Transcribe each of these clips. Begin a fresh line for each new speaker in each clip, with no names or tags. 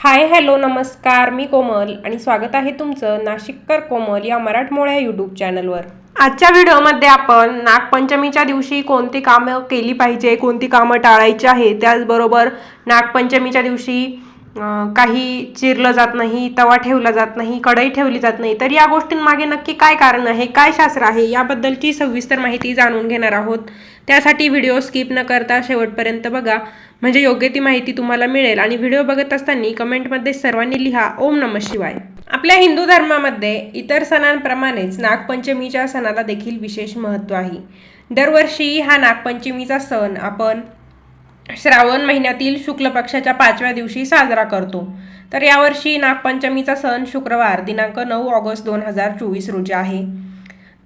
Hi hello नमस्कार मी कोमल आणि स्वागत आहे तुमचं नाशिककर कोमल या मराठमोळ्या यूट्यूब चॅनलवर. आजच्या व्हिडिओमध्ये आपण नागपंचमीच्या दिवशी कोणती कामं केली पाहिजे कोणती कामं टाळायची आहे त्याचबरोबर नागपंचमीच्या दिवशी काही चिरलं जात नाही तवा ठेवला जात नाही कढई ठेवली जात नाही तर या गोष्टींमागे नक्की काय कारण आहे काय शास्त्र आहे याबद्दलची सविस्तर माहिती जाणून घेणार आहोत. त्यासाठी व्हिडिओ स्किप न करता शेवटपर्यंत बघा. म्हणजे योग्य ती माहिती तुम्हाला मिळेल आणि व्हिडिओ बघत असताना कमेंटमध्ये सर्वांनी लिहा ओम नम शिवाय. आपल्या हिंदू धर्मामध्ये इतर सणांप्रमाणेच नागपंचमीच्या सणाला देखील विशेष महत्त्व आहे. दरवर्षी हा नागपंचमीचा सण आपण श्रावण महिन्यातील शुक्ल पक्षाच्या पाचव्या दिवशी साजरा करतो. तर यावर्षी नागपंचमीचा सण शुक्रवार दिनांक नऊ ऑगस्ट दोन हजार चोवीस रोजी आहे.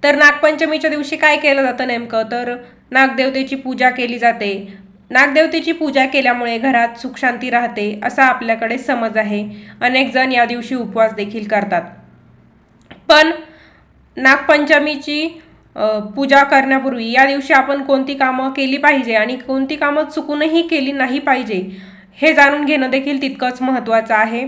तर नागपंचमीच्या दिवशी काय केलं जातं नेमकं? तर नागदेवतेची पूजा केली जाते. नागदेवतेची पूजा केल्यामुळे घरात सुखशांती राहते असा आपल्याकडे समज आहे. अनेक जण या दिवशी उपवास देखील करतात. पण नागपंचमीची पूजा करण्यापूर्वी या दिवशी आपण कोणती कामं केली पाहिजे आणि कोणती कामं चुकूनही केली नाही पाहिजे हे जाणून घेणं देखील तितकंच महत्त्वाचं आहे.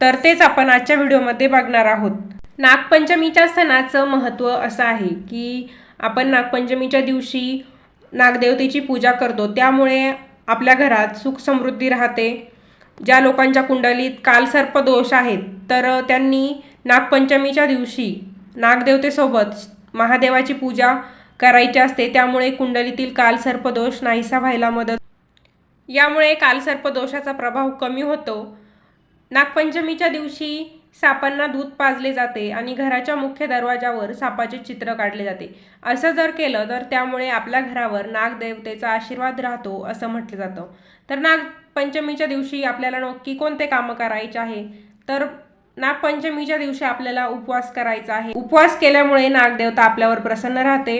तर तेच आपण आजच्या व्हिडिओमध्ये बघणार आहोत. नागपंचमीच्या सणाचं महत्त्व असं आहे की आपण नागपंचमीच्या दिवशी नागदेवतेची पूजा करतो. त्यामुळे आपल्या घरात सुख समृद्धी राहते. ज्या लोकांच्या कुंडलीत कालसर्प दोष आहेत तर त्यांनी नागपंचमीच्या दिवशी नागदेवतेसोबत महादेवाची पूजा करायची असते त्यामुळे कुंडलीतील कालसर्पदोष नाहीसा व्हायला मदत. यामुळे कालसर्पदोषाचा प्रभाव कमी होतो. नागपंचमीच्या दिवशी सापांना दूध पाजले जाते आणि घराच्या मुख्य दरवाजावर सापाचे चित्र काढले जाते. असं जर केलं तर त्यामुळे आपल्या घरावर नागदेवतेचा आशीर्वाद राहतो असं म्हटलं जातं. तर नागपंचमीच्या दिवशी आपल्याला नक्की कोणते कामं करायचे आहे? तर नागपंचमीच्या दिवशी आपल्याला उपवास करायचा आहे. उपवास केल्यामुळे नागदेवता आपल्यावर प्रसन्न राहते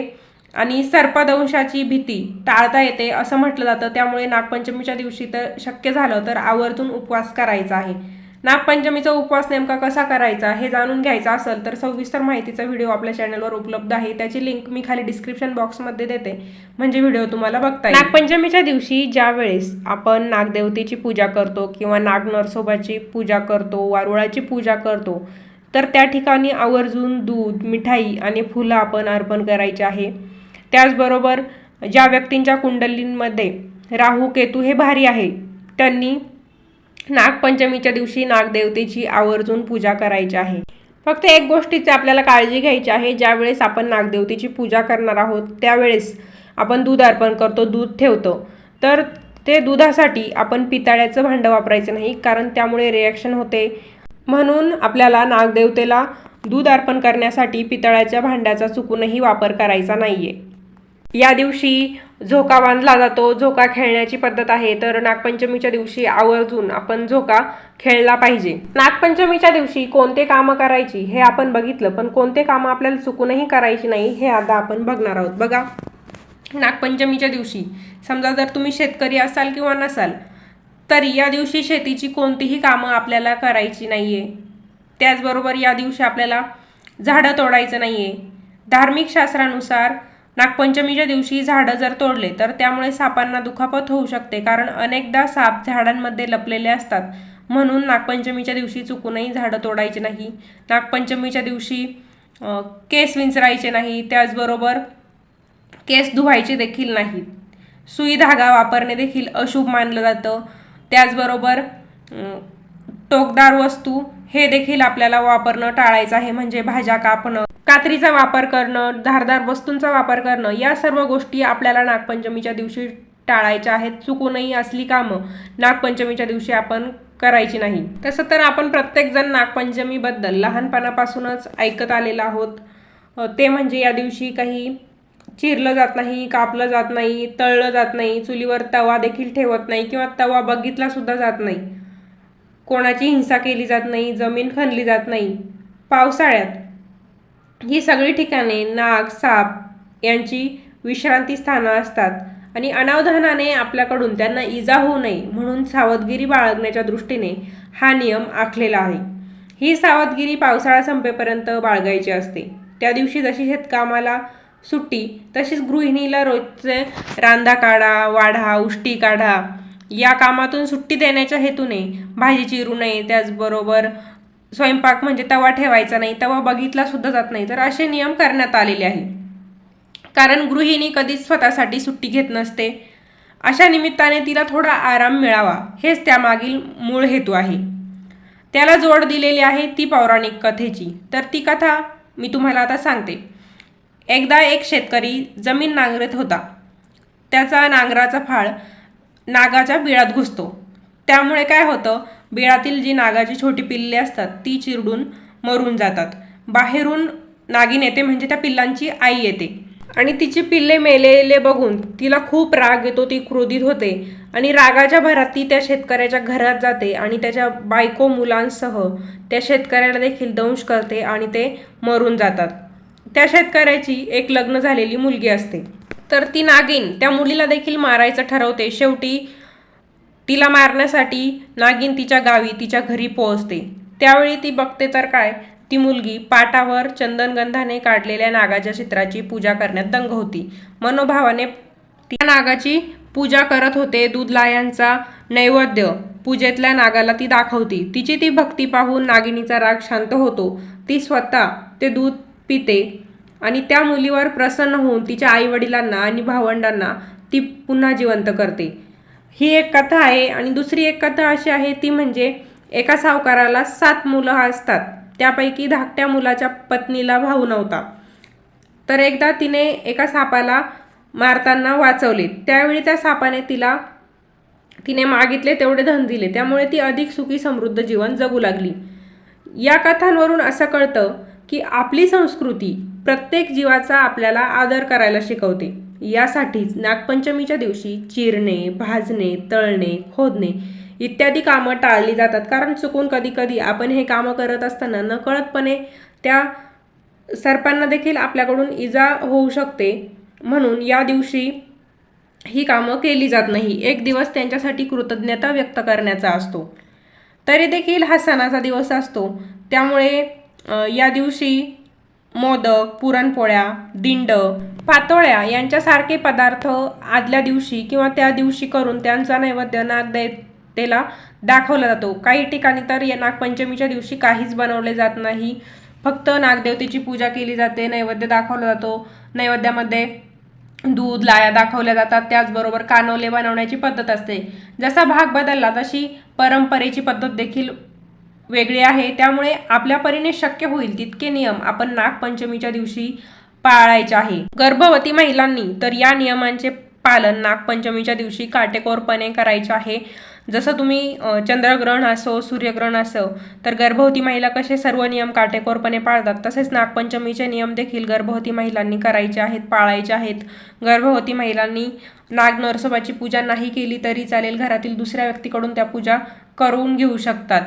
आणि सर्पदंशाची भीती टाळता येते असं म्हटलं जातं. त्यामुळे नागपंचमीच्या दिवशी तर शक्य झालं तर आवर्जून उपवास करायचा आहे. नागपंचमीचा उपवास नेमका कसा करायचा हे जाणून घ्यायचा असेल तर सविस्तर माहितीचा व्हिडिओ आपल्या चॅनलवर उपलब्ध आहे. त्याची लिंक मी खाली डिस्क्रिप्शन बॉक्समध्ये देते. म्हणजे व्हिडिओ तुम्हाला बघता येईल. नागपंचमीच्या दिवशी ज्या वेळेस आपण नागदेवतेची पूजा करतो किंवा नाग नरसोबाची पूजा करतो वारुळाची पूजा करतो तर त्या ठिकाणी आवर्जून दूध मिठाई आणि फुलं आपण अर्पण करायचे आहे. त्याचबरोबर ज्या व्यक्तींच्या कुंडलींमध्ये राहू केतू हे भारी आहे त्यांनी नागपंचमीच्या दिवशी नागदेवतेची आवर्जून पूजा करायची आहे. फक्त एक गोष्टीची आपल्याला काळजी घ्यायची आहे. ज्यावेळेस आपण नागदेवतेची पूजा करणार आहोत त्यावेळेस आपण दूध अर्पण करतो दूध ठेवतो. तर ते दुधासाठी आपण पितळ्याचं भांडं वापरायचं नाही कारण त्यामुळे रिॲक्शन होते. म्हणून आपल्याला नागदेवतेला दूध अर्पण करण्यासाठी पितळाच्या भांड्याचा चुकूनही वापर करायचा नाही आहे या दिवशी झोका बांधला जातो. झोका खेळण्याची पद्धत आहे. तर नागपंचमीच्या दिवशी आवर्जून आपण झोका खेळला पाहिजे. नागपंचमीच्या दिवशी कोणते कामं करायची हे आपण बघितलं पण कोणते कामं आपल्याला चुकूनही करायची नाही हे आता आपण बघणार आहोत. बघा. नागपंचमीच्या दिवशी समजा जर तुम्ही शेतकरी असाल किंवा नसाल तरी या दिवशी शेतीची कोणतीही कामं आपल्याला करायची नाही आहे त्याचबरोबर या दिवशी आपल्याला झाडं तोडायचं नाही आहे धार्मिक शास्त्रानुसार नागपंचमीच्या दिवशी झाडं जर तोडले तर त्यामुळे सापांना दुखापत होऊ शकते कारण अनेकदा साप झाडांमध्ये लपलेले असतात. म्हणून नागपंचमीच्या दिवशी चुकूनही झाडं तोडायचे नाही. नागपंचमीच्या दिवशी केस विंचरायचे नाही त्याचबरोबर केस धुवायचे देखील नाहीत. सुई धागा वापरणे देखील अशुभ मानलं जातं. त्याचबरोबर टोकदार वस्तू हे देखील आपल्याला वापरणं टाळायचं आहे म्हणजे भाज्या कापणं. कात्रीचा वापर करणं धारदार वस्तूंचा वापर करणं या सर्व गोष्टी आपल्याला नागपंचमीच्या दिवशी टाळायच्या आहेत. चुकूनही असली कामं नागपंचमीच्या दिवशी आपण करायची नाही. तसं तर आपण प्रत्येकजण नागपंचमीबद्दल लहानपणापासूनच ऐकत आलेलं आहोत. ते म्हणजे या दिवशी काही चिरलं जात नाही कापलं जात नाही तळलं जात नाही चुलीवर तवा देखील ठेवत नाही किंवा तवा बघितला सुद्धा जात नाही. कोणाची हिंसा केली जात नाही जमीन खणली जात नाही. पावसाळ्यात ही सगळी ठिकाणे नाग साप यांची विश्रांती स्थानं असतात आणि अनावधानाने आपल्याकडून त्यांना इजा होऊ नये म्हणून सावधगिरी बाळगण्याच्या दृष्टीने हा नियम आखलेला आहे. ही सावधगिरी पावसाळा संपेपर्यंत बाळगायची असते. त्या दिवशी जशी शेतकामाला सुट्टी तशीच गृहिणीला रोजचे रांधा काढा वाढा उष्टी काढा. या कामातून सुट्टी देण्याच्या हेतूने भाजी चिरू नये त्याचबरोबर स्वयंपाक म्हणजे तवा ठेवायचा नाही तवा बघितला सुद्धा जात नाही. तर असे नियम करण्यात आलेले आहे कारण गृहिणी कधीच स्वतःसाठी सुट्टी घेत नसते. अशा निमित्ताने तिला थोडा आराम मिळावा हेच त्यामागील मूळ हेतू आहे. त्याला जोड दिलेली आहे ती पौराणिक कथेची. तर ती कथा मी तुम्हाला आता सांगते. एकदा एक शेतकरी जमीन नांगरत होता. त्याचा नांगराचा फाळ नागाच्या बिळात घुसतो. त्यामुळे काय होतं बिळातील जी नागाची छोटी पिल्ले असतात ती चिरडून मरून जातात. बाहेरून नागिन येते म्हणजे त्या पिल्लांची आई येते. आणि तिची पिल्ले मेलेले बघून तिला खूप राग येतो ती क्रोधित होते. आणि रागाच्या भरात ती त्या शेतकऱ्याच्या घरात जाते आणि त्याच्या बायको मुलांसह त्या शेतकऱ्याला देखील दंश करते आणि ते मरून जातात. त्या शेतकऱ्याची एक लग्न झालेली मुलगी असते. तर ती नागिन त्या मुलीला देखील मारायचं ठरवते. शेवटी तिला मारण्यासाठी नागिन तिच्या गावी तिच्या घरी पोहोचते. त्यावेळी ती बघते तर काय ती मुलगी पाटावर चंदनगंधाने काढलेल्या नागाच्या चित्राची पूजा करण्यात दंग होती. मनोभावाने त्या नागाची पूजा करत होते. दूधलायांचा नैवेद्य पूजेतल्या नागाला ती दाखवती. तिची ती भक्ती पाहून नागिनीचा राग शांत होतो. ती स्वतः ते दूध पिते आणि त्या मुलीवर प्रसन्न होऊन तिच्या आईवडिलांना आणि भावंडांना ती पुन्हा जिवंत करते. ही एक कथा आहे आणि दुसरी एक कथा अशी आहे ती म्हणजे एका सावकाराला सात मुलं असतात. त्यापैकी धाकट्या मुलाच्या पत्नीला भाऊ नव्हता. तर एकदा तिने एका सापाला मारताना वाचवले. त्यावेळी त्या सापाने तिला तिने मागितले तेवढे धन दिले. त्यामुळे ती अधिक सुखी समृद्ध जीवन जगू लागली. या कथांवरून असं कळतं की आपली संस्कृती प्रत्येक जीवाचा आपल्याला आदर करायला शिकवते. यासाठीच नागपंचमीच्या दिवशी चिरणे भाजणे तळणे खोदणे इत्यादी कामं टाळली जातात. कारण चुकून कधी कधी आपण हे कामं करत असताना नकळतपणे त्या सर्पांना देखील आपल्याकडून इजा होऊ शकते. म्हणून या दिवशी ही कामं केली जात नाही. एक दिवस त्यांच्यासाठी कृतज्ञता व्यक्त करण्याचा असतो. तरी देखील हा सणाचा दिवस असतो. त्यामुळे या दिवशी मोदक पुरणपोळ्या दिंड पातोळ्या यांच्यासारखे पदार्थ आदल्या दिवशी किंवा त्या दिवशी करून त्यांचा नैवेद्य नागदेवतेला दाखवला जातो. काही ठिकाणी तर या नागपंचमीच्या दिवशी काहीच बनवले जात नाही. फक्त नागदेवतेची पूजा केली जाते नैवेद्य दाखवला जातो. नैवेद्यामध्ये दूध लाया दाखवल्या जातात. त्याचबरोबर कानोले बनवण्याची पद्धत असते. जसा भाग बदलला तशी परंपरेची पद्धत देखील वेगळी आहे. त्यामुळे आपल्या परीने शक्य होईल तितके नियम आपण नागपंचमीच्या दिवशी पाळायचे आहे. गर्भवती महिलांनी तर या नियमांचे पालन नागपंचमीच्या दिवशी काटेकोरपणे करायचे आहे. जसं तुम्ही चंद्रग्रहण असो सूर्यग्रहण असो तर गर्भवती महिला कसे सर्व नियम काटेकोरपणे पाळतात? तसेच नागपंचमीचे नियम देखील गर्भवती महिलांनी करायचे आहेत पाळायचे आहेत. गर्भवती महिलांनी नाग नरसोबाची पूजा नाही केली तरी चालेल घरातील दुसऱ्या व्यक्तीकडून त्या पूजा करून घेऊ शकतात.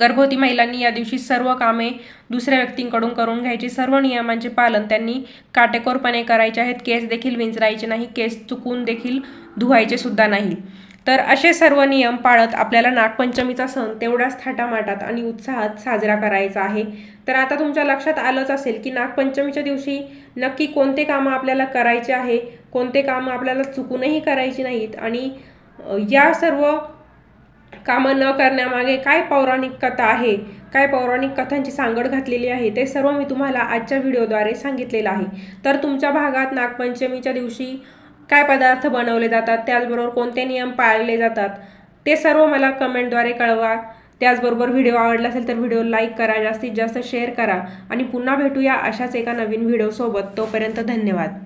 गर्भवती महिलांनी या दिवशी सर्व कामे दुसऱ्या व्यक्तींकडून करून घ्यायची. सर्व नियमांचे पालन त्यांनी काटेकोरपणे करायचे आहेत. केस देखील विंचरायचे नाही. केस चुकून देखील धुवायचे सुद्धा नाही. तर असे सर्व नियम पाळत आपल्याला नागपंचमीचा सण तेवढ्याच थाटामाटात आणि उत्साहात साजरा करायचा आहे. तर आता तुमच्या लक्षात आलंच असेल की नागपंचमीच्या दिवशी नक्की कोणते कामं आपल्याला करायचे आहे? कोणते कामं आपल्याला चुकूनही करायची नाहीत? आणि या सर्व कामं न करण्यामागे काय पौराणिक कथा आहे? काय पौराणिक कथांची सांगड घातलेली आहे? ते सर्व मी तुम्हाला आजच्या व्हिडिओद्वारे सांगितलेलं आहे. तर तुमच्या भागात नागपंचमीच्या दिवशी काय पदार्थ बनवले जातात? त्याचबरोबर कोणते नियम पाळले जातात? ते सर्व मला कमेंटद्वारे कळवा. त्याचबरोबर व्हिडिओ आवडला असेल तर व्हिडिओ लाईक करा जास्तीत जास्त शेअर करा आणि पुन्हा भेटूया अशाच एका नवीन व्हिडिओसोबत. तोपर्यंत धन्यवाद.